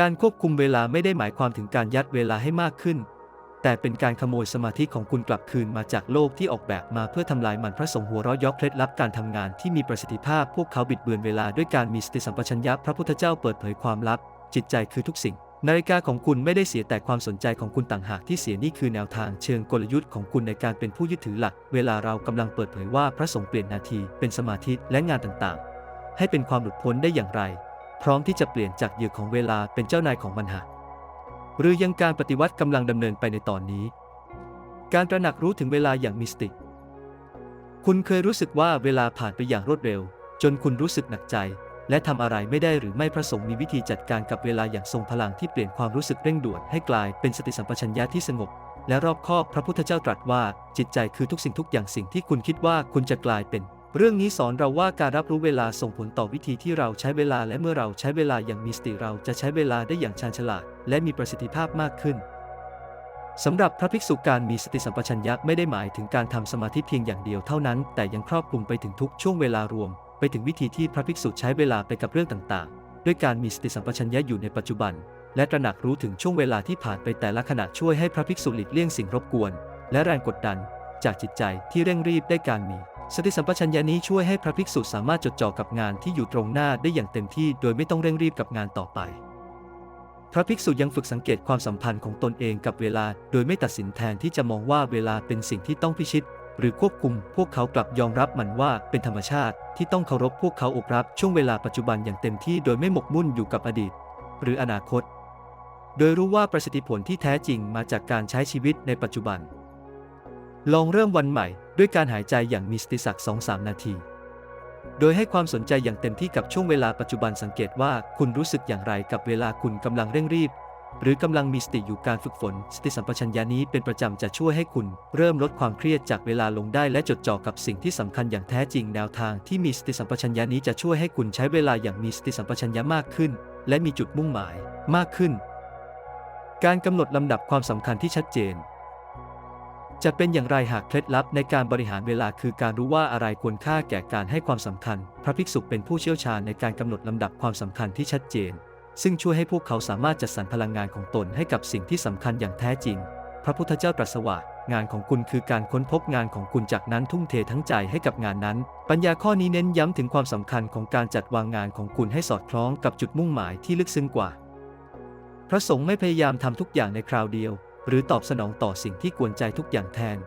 การควบคุมเวลาไม่ได้หมายความถึงการยัดเวลาให้มากขึ้น แต่เป็นการขโมยสมาธิของคุณกลับคืนมาจากโลกที่ออกแบบมาเพื่อทำลายมันพระสงฆ์หัวเราะเยอกเคล็ดลับการทำงานที่มีประสิทธิภาพพวกเขาบิดเบือนเวลาด้วยการมีสติสัมปชัญญะพระพุทธเจ้าเปิดเผยความลับ จิตใจคือทุกสิ่ง นาฬิกาของคุณไม่ได้เสียแต่ความสนใจของคุณต่างหากที่เสียนี่คือแนวทางเชิงกลยุทธ์ของคุณในการเป็นผู้ยึดถือหลัก เวลาเรากำลังเปิดเผยว่าพระสงฆ์เปลี่ยนนาที เป็นสมาธิและงานต่างๆ ให้เป็นความหลุดพ้นได้อย่างไร พร้อมที่จะเปลี่ยนจากเหยื่อของเวลาเป็นเจ้านายของมันหากหรือยังการปฏิวัติกำลังดำเนินไปในตอนนี้ การตระหนักรู้ถึงเวลาอย่างมิสติก คุณเคยรู้สึกว่าเวลาผ่านไปอย่างรวดเร็ว จนคุณรู้สึกหนักใจ และทำอะไรไม่ได้หรือไม่พระสงฆ์มีวิธีจัดการกับเวลาอย่างทรงพลังที่เปลี่ยนความรู้สึกเร่งด่วนให้กลายเป็นสติสัมปชัญญะที่สงบ และรอบคอบพระพุทธเจ้าตรัสว่าจิตใจคือทุกสิ่งทุกอย่างสิ่งที่คุณคิดว่าคุณจะกลายเป็น เรื่องนี้สอนเราว่าการรับรู้เวลาส่งผลต่อวิธีที่เราใช้เวลาและเมื่อเราใช้เวลาอย่างมีสติเราจะใช้เวลาได้อย่างชาญฉลาด และมีประสิทธิภาพมากขึ้นสำหรับพระภิกษุการมีสติสัมปชัญญะไม่ได้หมายถึงการทำสมาธิเพียงอย่างเดียวเท่านั้น แต่ยังครอบคลุมไปถึงทุกช่วงเวลารวม ไปถึงวิธีที่พระภิกษุใช้เวลาไปกับเรื่องต่างๆ ด้วยการมีสติสัมปชัญญะอยู่ในปัจจุบัน และตระหนักรู้ถึงช่วงเวลาที่ผ่านไปแต่ละขณะช่วยให้พระภิกษุหลีกเลี่ยงสิ่งรบกวน และแรงกดดัน จากจิตใจที่เร่งรีบได้การมี สติสัมปชัญญะนี้ช่วยให้พระภิกษุสามารถจดจ่อกับงานที่อยู่ตรงหน้าได้อย่างเต็มที่โดยไม่ต้องเร่งรีบกับงานต่อไป พระภิกษุยังฝึกสังเกตความสัมพันธ์ของตนเองกับเวลา โดยไม่ตัดสินแทนที่จะมองว่าเวลาเป็นสิ่งที่ต้องพิชิต หรือควบคุม พวกเขากลับยอมรับมันว่าเป็นธรรมชาติ ที่ต้องเคารพพวกเขาอบรับช่วงเวลาปัจจุบันอย่างเต็มที่โดยไม่หมกมุ่นอยู่กับอดีต หรืออนาคต โดยรู้ว่าประสิทธิผลที่แท้จริงมาจากการใช้ชีวิตในปัจจุบัน ลองเริ่มวันใหม่ ด้วยการหายใจอย่างมีสติสัก2-3นาที โดยให้ความสนใจอย่างเต็มที่กับช่วงเวลาปัจจุบันสังเกตว่าคุณรู้สึกอย่างไรกับเวลาคุณกำลังเร่งรีบ หรือกำลังมีสติอยู่การฝึกฝน สติสัมปชัญญะนี้เป็นประจำจะช่วยให้คุณเริ่มลดความเครียดจากเวลาลงได้และจดจ่อกับสิ่งที่สำคัญอย่างแท้จริงแนวทางที่มีสติสัมปชัญญะนี้จะช่วยให้คุณใช้เวลาอย่างมีสติสัมปชัญญะมากขึ้น และมีจุดมุ่งหมายมากขึ้น การกำหนดลำดับความสำคัญที่ชัดเจน จะเป็นอย่างไรหากเคล็ดลับในการบริหารเวลาคือการรู้ว่าอะไรควรค่าแก่การให้ความสำคัญ พระภิกษุเป็นผู้เชี่ยวชาญในการกำหนดลำดับความสำคัญที่ชัดเจน ซึ่งช่วยให้พวกเขาสามารถจัดสรรพลังงานของตนให้กับสิ่งที่สำคัญอย่างแท้จริง พระพุทธเจ้าตรัสว่างานของคุณคือการค้นพบงานของคุณจากนั้นทุ่มเททั้งใจให้กับงานนั้น ปัญญาข้อนี้เน้นย้ำถึงความสำคัญของการจัดวางงานของคุณให้สอดคล้องกับจุดมุ่งหมายที่ลึกซึ้งกว่า พระสงฆ์ไม่พยายามทำทุกอย่างในคราวเดียว หรือตอบสนองต่อสิ่งที่กวนใจทุกอย่างแทน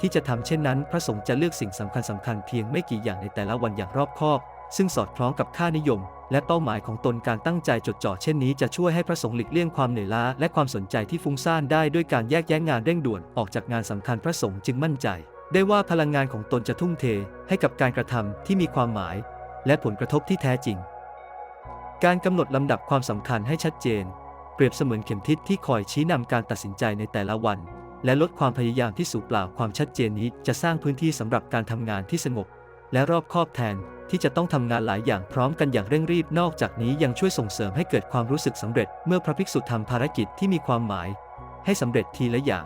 ที่จะทำเช่นนั้น พระสงฆ์จะเลือกสิ่งสำคัญสำคัญเพียงไม่กี่อย่างในแต่ละวันอย่างรอบคอบ ซึ่งสอดคล้องกับค่านิยม และเป้าหมายของตนการตั้งใจจดจ่อเช่นนี้จะช่วยให้พระสงฆ์หลีกเลี่ยงความเหนื่อยล้าและความสนใจที่ฟุ้งซ่านได้ด้วยการแยกแยะงานเร่งด่วนออกจากงานสำคัญพระสงฆ์จึงมั่นใจ ได้ว่าพลังงานของตนจะทุ่มเท ให้กับการกระทำที่มีความหมาย และผลกระทบที่แท้จริง การกำหนดลำดับความสำคัญให้ชัดเจน เปรียบเสมือนเข็มทิศที่คอยชี้นำการตัดสินใจในแต่ละวัน และลดความพยายามที่สูญเปล่าความชัดเจนนี้จะสร้างพื้นที่สำหรับการทำงานที่สงบ และรอบคอบแทนที่จะต้องทำงานหลายอย่างพร้อมกันอย่างเร่งรีบนอกจากนี้ยังช่วยส่งเสริมให้เกิดความรู้สึกสำเร็จ เมื่อพระภิกษุทำภารกิจที่มีความหมาย ให้สำเร็จทีละอย่าง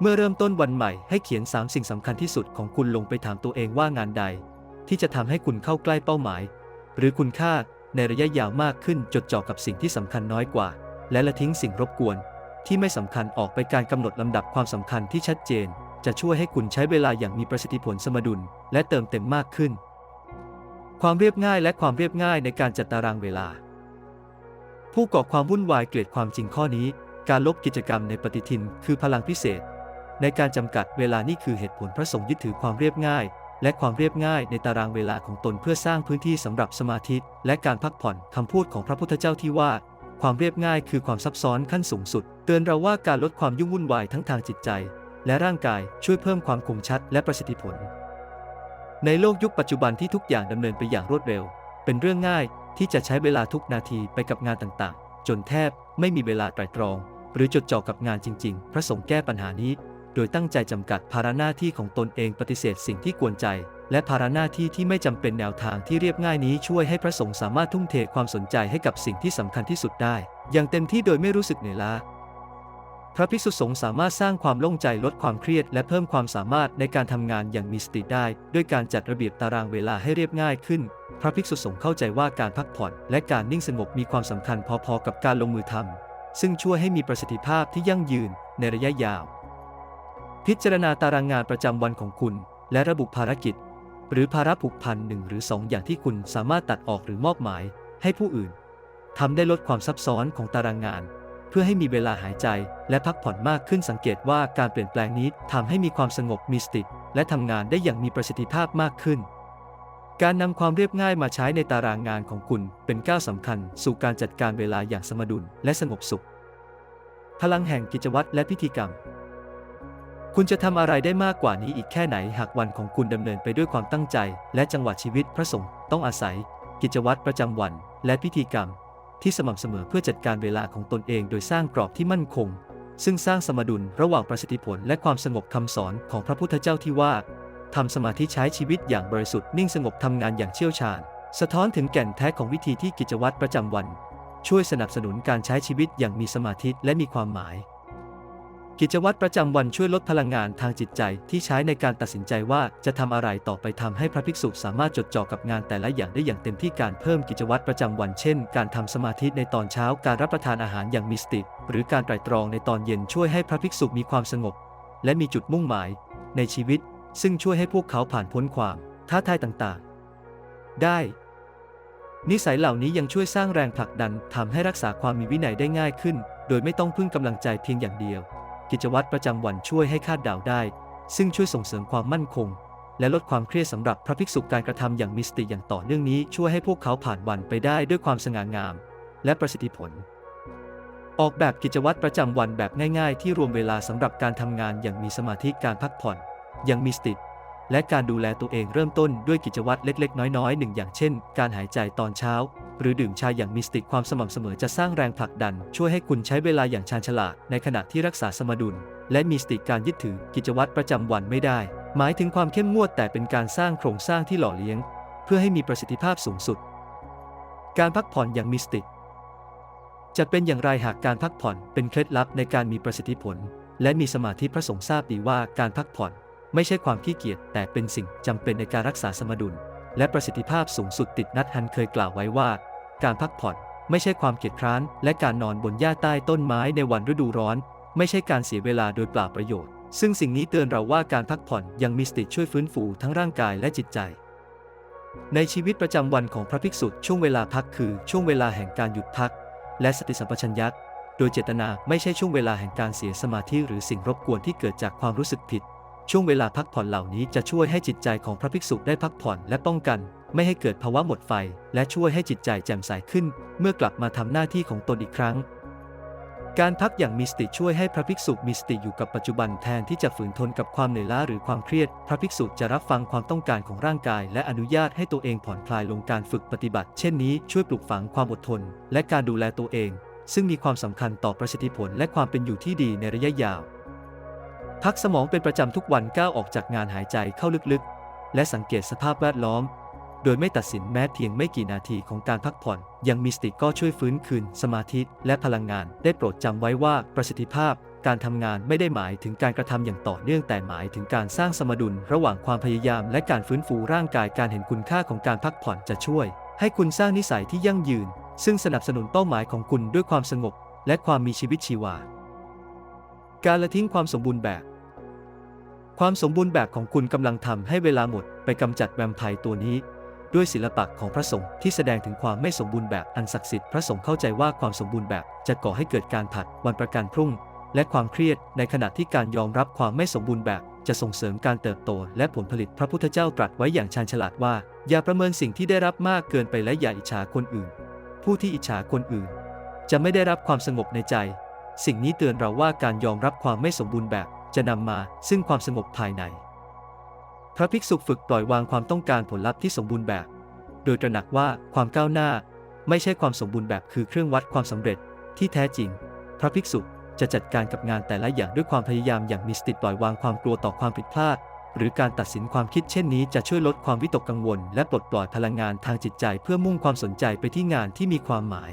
เมื่อเริ่มต้นวันใหม่ให้เขียน 3 สิ่งสำคัญที่สุดของคุณลงไปถามตัวเองว่างานใด ที่จะทำให้คุณเข้าใกล้เป้าหมาย หรือคุณค่า ในระยะยาวมากขึ้นจดจ่อกับสิ่งที่สำคัญน้อยกว่า และละทิ้งสิ่งรบกวน ที่ไม่สำคัญออกไปการกำหนดลำดับความสำคัญที่ชัดเจน จะช่วยให้คุณใช้เวลาอย่างมีประสิทธิผลสมดุล และเติมเต็มมากขึ้น ความเรียบง่ายและความเรียบง่ายในการจัดตารางเวลา ผู้ก่อความวุ่นวายเกลียดความจริงข้อนี้ การลบกิจกรรมในปฏิทิน คือพลังพิเศษ ในการจำกัดเวลานี่คือเหตุผลพระสงฆ์ยึดถือความเรียบง่าย และความเรียบง่ายในตารางเวลาของตนเพื่อสร้างพื้นที่สำหรับสมาธิและการพักผ่อนคำพูดของพระพุทธเจ้าที่ว่า ความเรียบง่ายคือความซับซ้อนขั้นสูงสุด เตือนเราว่าการลดความยุ่งวุ่นวายทั้งทางจิตใจ และร่างกายช่วยเพิ่มความคมชัดและประสิทธิผล ในโลกยุคปัจจุบันที่ทุกอย่างดำเนินไปอย่างรวดเร็ว เป็นเรื่องง่ายที่จะใช้เวลาทุกนาทีไปกับงานต่างๆ จนแทบไม่มีเวลาไตรตรอง หรือจดจ่อกับงานจริง ๆ พระสงฆ์แก้ปัญหานี้ โดยตั้งใจจำกัดภาระหน้าที่ของตนเองปฏิเสธสิ่งที่กวนใจ และภาระหน้าที่ที่ไม่จำเป็นแนวทางที่เรียบง่ายนี้ช่วยให้พระสงฆ์สามารถทุ่มเทความสนใจให้กับสิ่งที่สำคัญที่สุดได้ อย่างเต็มที่โดยไม่รู้สึกเหนื่อยล้าพระภิกษุสงฆ์สามารถสร้างความโล่งใจลดความเครียด และเพิ่มความสามารถในการทำงานอย่างมีสติได้ ด้วยการจัดระเบียบตารางเวลาให้เรียบง่ายขึ้น พระภิกษุสงฆ์เข้าใจว่าการพักผ่อนและการนิ่งสงบมีความสำคัญพอๆกับการลงมือทำซึ่งช่วยให้มีประสิทธิภาพที่ยั่งยืนในระยะยาว พิจารณาตารางงานประจำวันของคุณ และระบุภารกิจ หรือภาระผูกพันหนึ่งหรือสองอย่างที่คุณสามารถตัดออกหรือมอบหมายให้ผู้อื่นทำได้ลดความซับซ้อนของตารางงาน เพื่อให้มีเวลาหายใจและพักผ่อนมากขึ้นสังเกตว่าการเปลี่ยนแปลงนี้ทำให้มีความสงบมีสติและทำงานได้อย่างมีประสิทธิภาพมากขึ้น การนำความเรียบง่ายมาใช้ในตารางงานของคุณเป็นก้าวสำคัญ สู่การจัดการเวลาอย่างสมดุลและสงบสุข พลังแห่งกิจวัตรและพิธีกรรม คุณจะทำอะไรได้มากกว่านี้อีกแค่ไหนหากวันของคุณดำเนินไปด้วยความตั้งใจ และจังหวะชีวิตพระสงฆ์ต้องอาศัย กิจวัตรประจำวัน และพิธีกรรม ที่สม่ำเสมอเพื่อจัดการเวลาของตนเองโดยสร้างกรอบที่มั่นคง ซึ่งสร้างสมดุลระหว่างประสิทธิผลและความสงบคำสอนของพระพุทธเจ้าที่ว่าทำสมาธิใช้ชีวิตอย่างบริสุทธิ์นิ่งสงบทำงานอย่างเชี่ยวชาญ สะท้อนถึงแก่นแท้ของวิธีที่กิจวัตรประจำวัน ช่วยสนับสนุนการใช้ชีวิตอย่างมีสมาธิและมีความหมาย กิจวัตรประจำวันช่วยลดพลังงานทางจิตใจที่ใช้ในการตัดสินใจว่าจะทำอะไรต่อไปทำให้พระภิกษุสามารถจดจ่อกับงานแต่ละอย่างได้อย่างเต็มที่การเพิ่มกิจวัตรประจำวันเช่น การทำสมาธิในตอนเช้าการรับประทานอาหารอย่างมีสติ หรือการไตร่ตรองในตอนเย็นช่วยให้พระภิกษุมีความสงบ และมีจุดมุ่งหมาย ในชีวิต ซึ่งช่วยให้พวกเขาผ่านพ้นความท้าทายต่างๆ ได้นิสัยเหล่านี้ยังช่วยสร้างแรงผลักดันทำให้รักษาความมีวินัยได้ง่ายขึ้น โดยไม่ต้องพึ่งกำลังใจเพียงอย่างเดียว กิจวัตรประจำวันช่วยให้คาดเดาได้ ซึ่งช่วยส่งเสริมความมั่นคง และลดความเครียดสำหรับพระภิกษุการกระทำอย่างมีสติอย่างต่อเนื่องนี้ช่วยให้พวกเขาผ่านวันไปได้ด้วยความสง่างาม และประสิทธิผล ออกแบบกิจวัตรประจำวันแบบง่ายๆ ที่รวมเวลาสำหรับการทำงานอย่างมีสมาธิการพักผ่อน อย่างมีสติและการดูแลตัวเองเริ่มต้นด้วยกิจวัตรเล็กๆ น้อยๆหนึ่งอย่างเช่น การหายใจตอนเช้า หรือดื่มชาอย่างมีสติความสม่ำเสมอจะสร้างแรงผลักดัน ช่วยให้คุณใช้เวลาอย่างชาญฉลาดในขณะที่รักษาสมดุล และมีสติการยึดถือกิจวัตรประจำวันไม่ได้ หมายถึงความเข้มงวดแต่เป็นการสร้างโครงสร้างที่หล่อเลี้ยง เพื่อให้มีประสิทธิภาพสูงสุด การพักผ่อนอย่างมีสติจะเป็นอย่างไรหากการพักผ่อนเป็นเคล็ดลับในการมีประสิทธิผล และมีสมาธิพระสงฆ์ทราบดีว่าการพักผ่อนไม่ใช่ความขี้เกียจแต่เป็นสิ่งจำเป็นในการรักษาสมดุล และประสิทธิภาพสูงสุดติดนัดฮันเคยกล่าวไว้ว่า การพักผ่อน ไม่ใช่ความเกียจคร้าน และการนอนบนหญ้าใต้ต้นไม้ในวันฤดูร้อน ไม่ใช่การเสียเวลาโดยเปล่าประโยชน์ ซึ่งสิ่งนี้เตือนเราว่าการพักผ่อนยังมีสติช่วยฟื้นฟูทั้งร่างกายและจิตใจ ในชีวิตประจำวันของพระภิกษุช่วงเวลาพักคือช่วงเวลาแห่งการหยุดพัก และสติสัมปชัญญะโดยเจตนาไม่ใช่ช่วงเวลาแห่งการเสียสมาธิหรือสิ่งรบกวนที่เกิดจากความรู้สึกผิดช่วงเวลาพักผ่อนเหล่านี้จะช่วยให้จิตใจของพระภิกษุได้พักผ่อนและป้องกัน ไม่ให้เกิดภาวะหมดไฟ และช่วยให้จิตใจแจ่มใสขึ้น เมื่อกลับมาทำหน้าที่ของตนอีกครั้ง การพักอย่างมีสติช่วยให้พระภิกษุมีสติอยู่กับปัจจุบันแทนที่จะฝืนทนกับความเหนื่อยล้าหรือความเครียด พระภิกษุจะรับฟังความต้องการของร่างกาย และอนุญาตให้ตัวเองผ่อนคลายลงการฝึกปฏิบัติ เช่นนี้ช่วยปลูกฝังความอดทน และการดูแลตัวเอง ซึ่งมีความสำคัญต่อประสิทธิผลและความเป็นอยู่ที่ดีในระยะยาวพักสมองเป็นประจำทุกวันก้าวออกจากงานหายใจเข้าลึกๆ และสังเกตสภาพแวดล้อม โดยไม่ตัดสินแม้เพียงไม่กี่นาทีของการพักผ่อน ยังมีสติก็ช่วยฟื้นคืน สมาธิและพลังงาน ได้โปรดจำไว้ว่าประสิทธิภาพ การทำงานไม่ได้หมายถึงการกระทำอย่างต่อเนื่องแต่หมายถึงการสร้างสมดุล ระหว่างความพยายามและการฟื้นฟูร่างกายการเห็นคุณค่าของการพักผ่อนจะช่วย ให้คุณสร้างนิสัยที่ยั่งยืน ซึ่งสนับสนุนเป้าหมายของคุณด้วยความสงบ และความมีชีวิตชีวา การละทิ้งความสมบูรณ์แบบความสมบูรณ์แบบของคุณกำลังทำให้เวลาหมด ไปกำจัดแวมไพร์ตัวนี้ ด้วยศิลปะของพระสงฆ์ที่แสดงถึงความไม่สมบูรณ์แบบอันศักดิ์สิทธิ์พระสงฆ์เข้าใจว่าความสมบูรณ์แบบจะก่อให้เกิดการผัดวันประกันพรุ่ง และความเครียดในขณะที่การยอมรับความไม่สมบูรณ์แบบจะส่งเสริมการเติบโตและผลผลิตพระพุทธเจ้าตรัสไว้อย่างชาญฉลาดว่า อย่าประเมินสิ่งที่ได้รับมากเกินไปและอย่าอิจฉาคนอื่น ผู้ที่อิจฉาคนอื่น จะไม่ได้รับความสงบในใจ สิ่งนี้เตือนเราว่าการยอมรับความไม่สมบูรณ์แบบจะนำมาซึ่งความสงบภายใน พระภิกษุฝึกปล่อยวางความต้องการผลลัพธ์ที่สมบูรณ์แบบ โดยตระหนักว่าความก้าวหน้าไม่ใช่ความสมบูรณ์แบบคือเครื่องวัดความสำเร็จที่แท้จริง พระภิกษุจะจัดการกับงานแต่ละอย่างด้วยความพยายามอย่างมีสติปล่อยวางความกลัวต่อความผิดพลาด หรือการตัดสินความคิดเช่นนี้จะช่วยลดความวิตกกังวล และปลดปล่อยพลังงานทางจิตใจเพื่อมุ่งความสนใจไปที่งานที่มีความหมาย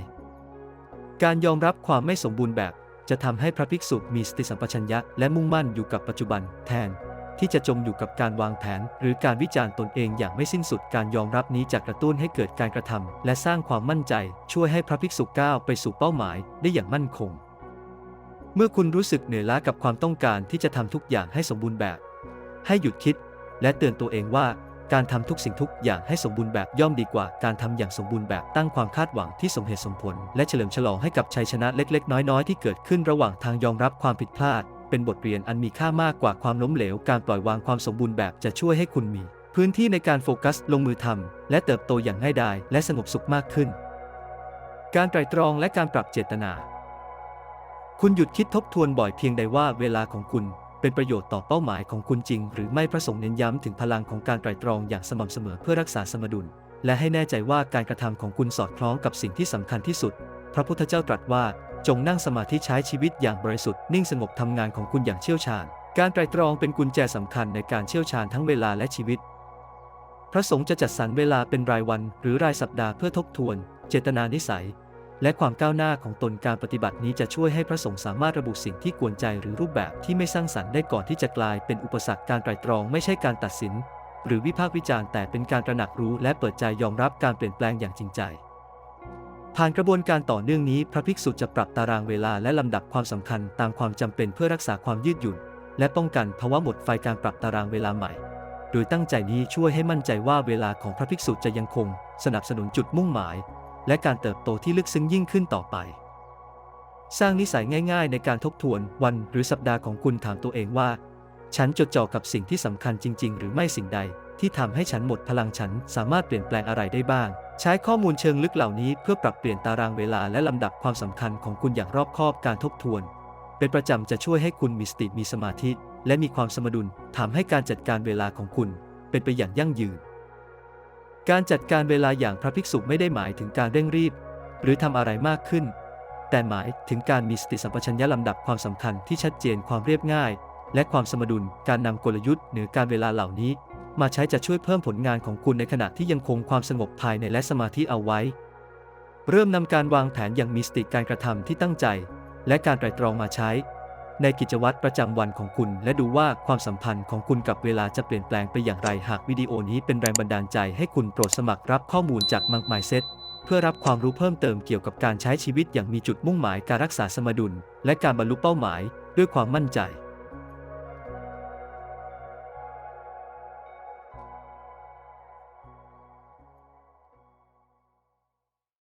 การยอมรับความไม่สมบูรณ์แบบจะทำให้พระภิกษุมีสติสัมปชัญญะและมุ่งมั่นอยู่กับปัจจุบันแทน ที่จะจมอยู่กับการวางแผน หรือการวิจารณ์ตนเองอย่างไม่สิ้นสุดการยอมรับนี้จะกระตุ้นให้เกิดการกระทำและสร้างความมั่นใจ ช่วยให้พระภิกษุก้าวไปสู่เป้าหมายได้อย่างมั่นคง เมื่อคุณรู้สึกเหนื่อยล้ากับความต้องการที่จะทำทุกอย่างให้สมบูรณ์แบบ ให้หยุดคิด และเตือนตัวเองว่าการทำทุกสิ่งทุกอย่างให้สมบูรณ์แบบย่อมดีกว่าการทำอย่างสมบูรณ์แบบตั้งความคาดหวังที่สมเหตุสมผล และเฉลิมฉลองให้กับชัยชนะเล็กๆ น้อยๆ ที่เกิดขึ้นระหว่างทางยอมรับความผิดพลาด เป็นบทเรียนอันมีค่ามากกว่าความล้มเหลว การปล่อยวางความสมบูรณ์แบบจะช่วยให้คุณมี พื้นที่ในการโฟกัสลงมือทำและเติบโตอย่างง่ายดายและสงบสุขมากขึ้น การไตรตรองและการปรับเจตนา คุณหยุดคิดทบทวนบ่อยเพียงใดว่าเวลาของคุณเป็นประโยชน์ต่อเป้าหมายของคุณจริง หรือไม่พระสงฆ์เน้นย้ำถึงพลังของการไตรตรองอย่างสม่ำเสมอเพื่อรักษาสมดุล และให้แน่ใจว่าการกระทำของคุณสอดคล้องกับสิ่งที่สำคัญที่สุด พระพุทธเจ้าตรัสว่า จงนั่งสมาธิใช้ชีวิตอย่างบริสุทธิ์นิ่งสงบทำงานของคุณอย่างเชี่ยวชาญ การไตรตรองเป็นกุญแจสำคัญในการเชี่ยวชาญทั้งเวลาและชีวิต พระสงฆ์จะจัดสรรเวลาเป็นรายวันหรือรายสัปดาห์เพื่อทบทวน เจตนานิสัย และความก้าวหน้าของตนการปฏิบัตินี้จะช่วยให้พระสงฆ์สามารถระบุสิ่งที่กวนใจหรือรูปแบบที่ไม่สร้างสรรค์ได้ก่อนที่จะกลายเป็นอุปสรรคการไตรตรองไม่ใช่การตัดสิน หรือวิพากษ์วิจารณ์แต่เป็นการตระหนักรู้และเปิดใจยอมรับการเปลี่ยนแปลงอย่างจริงใจ ผ่านกระบวนการต่อเนื่องนี้ พระภิกษุจะปรับตารางเวลาและลำดับความสำคัญตามความจำเป็นเพื่อรักษาความยืดหยุ่น และป้องกันภาวะหมดไฟการปรับตารางเวลาใหม่ โดยตั้งใจนี้ช่วยให้มั่นใจว่าเวลาของพระภิกษุจะยังคง สนับสนุนจุดมุ่งหมาย และการเติบโตที่ลึกซึ้งยิ่งขึ้นต่อไป สร้างนิสัยง่าย ๆ ในการทบทวนวันหรือสัปดาห์ของคุณถามตัวเองว่า ฉันจดจ่อกับสิ่งที่สำคัญจริง ๆ หรือไม่สิ่งใด ที่ทำให้ฉันหมดพลังฉันสามารถเปลี่ยนแปลงอะไรได้บ้าง ใช้ข้อมูลเชิงลึกเหล่านี้เพื่อปรับเปลี่ยนตารางเวลาและลำดับความสำคัญของคุณอย่างรอบคอบการทบทวน เป็นประจำจะช่วยให้คุณมีสติมีสมาธิ และมีความสมดุลทำให้การจัดการเวลาของคุณ เป็นไปอย่างยั่งยืน การจัดการเวลาอย่างพระภิกษุไม่ได้หมายถึงการเร่งรีบ หรือทำอะไรมากขึ้น แต่หมายถึงการมีสติสัมปชัญญะลำดับความสำคัญที่ชัดเจนความเรียบง่าย และความสมดุลการนำกลยุทธ์เหนือการเวลาเหล่านี้ มาใช้จะช่วยเพิ่มผลงานของคุณในขณะที่ยังคงความสงบภายในและสมาธิเอาไว้ เริ่มนำการวางแผนอย่างมีสติการกระทำที่ตั้งใจ และการไตร่ตรองมาใช้ ในกิจวัตรประจำวันของคุณ และดูว่าความสัมพันธ์ของคุณกับเวลาจะเปลี่ยนแปลงไปอย่างไรหากวิดีโอนี้เป็นแรงบันดาลใจให้คุณโปรดสมัครรับข้อมูลจากมังไมเซ็ตเพื่อรับความรู้เพิ่มเติมเกี่ยวกับการใช้ชีวิตอย่างมีจุดมุ่งหมายการรักษาสมดุล และการบรรลุเป้าหมาย ด้วยความมั่นใจ